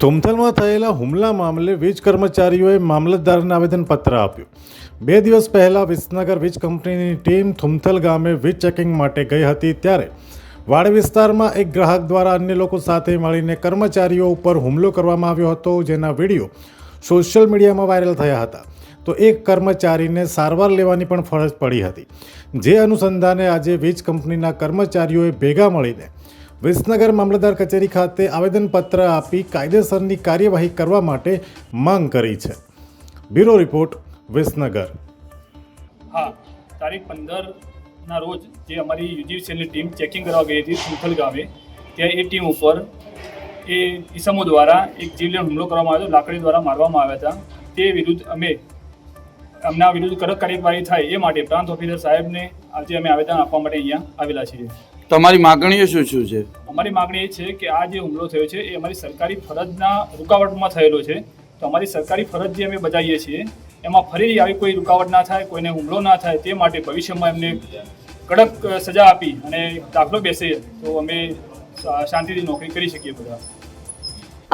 ધુમથલમાં થયેલા હુમલા મામલે વીજ કર્મચારીઓએ મામલતદારને આવેદનપત્ર આપ્યું. બે દિવસ પહેલાં વિસનગર વીજ કંપનીની ટીમ થુમથલ ગામે વીજ ચેકિંગ માટે ગઈ હતી ત્યારે વાડ વિસ્તારમાં એક ગ્રાહક દ્વારા અન્ય લોકો સાથે મળીને કર્મચારીઓ ઉપર હુમલો કરવામાં આવ્યો હતો, જેના વીડિયો સોશિયલ મીડિયામાં વાયરલ થયા હતા. તો એક કર્મચારીને સારવાર લેવાની પણ ફરજ પડી હતી. જે અનુસંધાને આજે વીજ કંપનીના કર્મચારીઓએ ભેગા મળીને વિસનગર મામલતદાર કચેરી ખાતે આવેદનપત્ર આપી કાયદેસરની કાર્યવાહી કરવા માટે માંગ કરી છે. Bureau report, Visnagar. હા, તારીખ પંદરના રોજ જે અમારી યુજીસીએલની ટીમ ચેકિંગ કરવા ગઈ હતી સુખલ ગામે, ત્યાં એ ટીમ ઉપર એ ઈસમો દ્વારા એક જીવલેણ હુમલો કરવામાં આવ્યો લાકડી દ્વારા મારવામાં આવ્યા હતા. તે વિરુદ્ધ અમે એમના વિરુદ્ધ કડક કાર્યવાહી થાય એ માટે પ્રાંત ઓફિસર સાહેબને આજે અમે આવેદન આપવા માટે અહીંયા આવેલા છીએ. તમારી માગણીઓ શું શું છે? અમારી માગણી એ છે કે આ જે હુમલો થયો છે એ અમારી સરકારી ફરજના રૂકાવટમાં થયેલો છે. તો અમારી સરકારી ફરજ જે અમે બજાવીએ છીએ, એમાં ફરી આવી કોઈ રૂકાવટ ના થાય, કોઈને હુમલો ના થાય, તે માટે ભવિષ્યમાં એમને કડક સજા આપી અને દાખલો બેસે તો અમે શાંતિથી નોકરી કરી શકીએ બધા.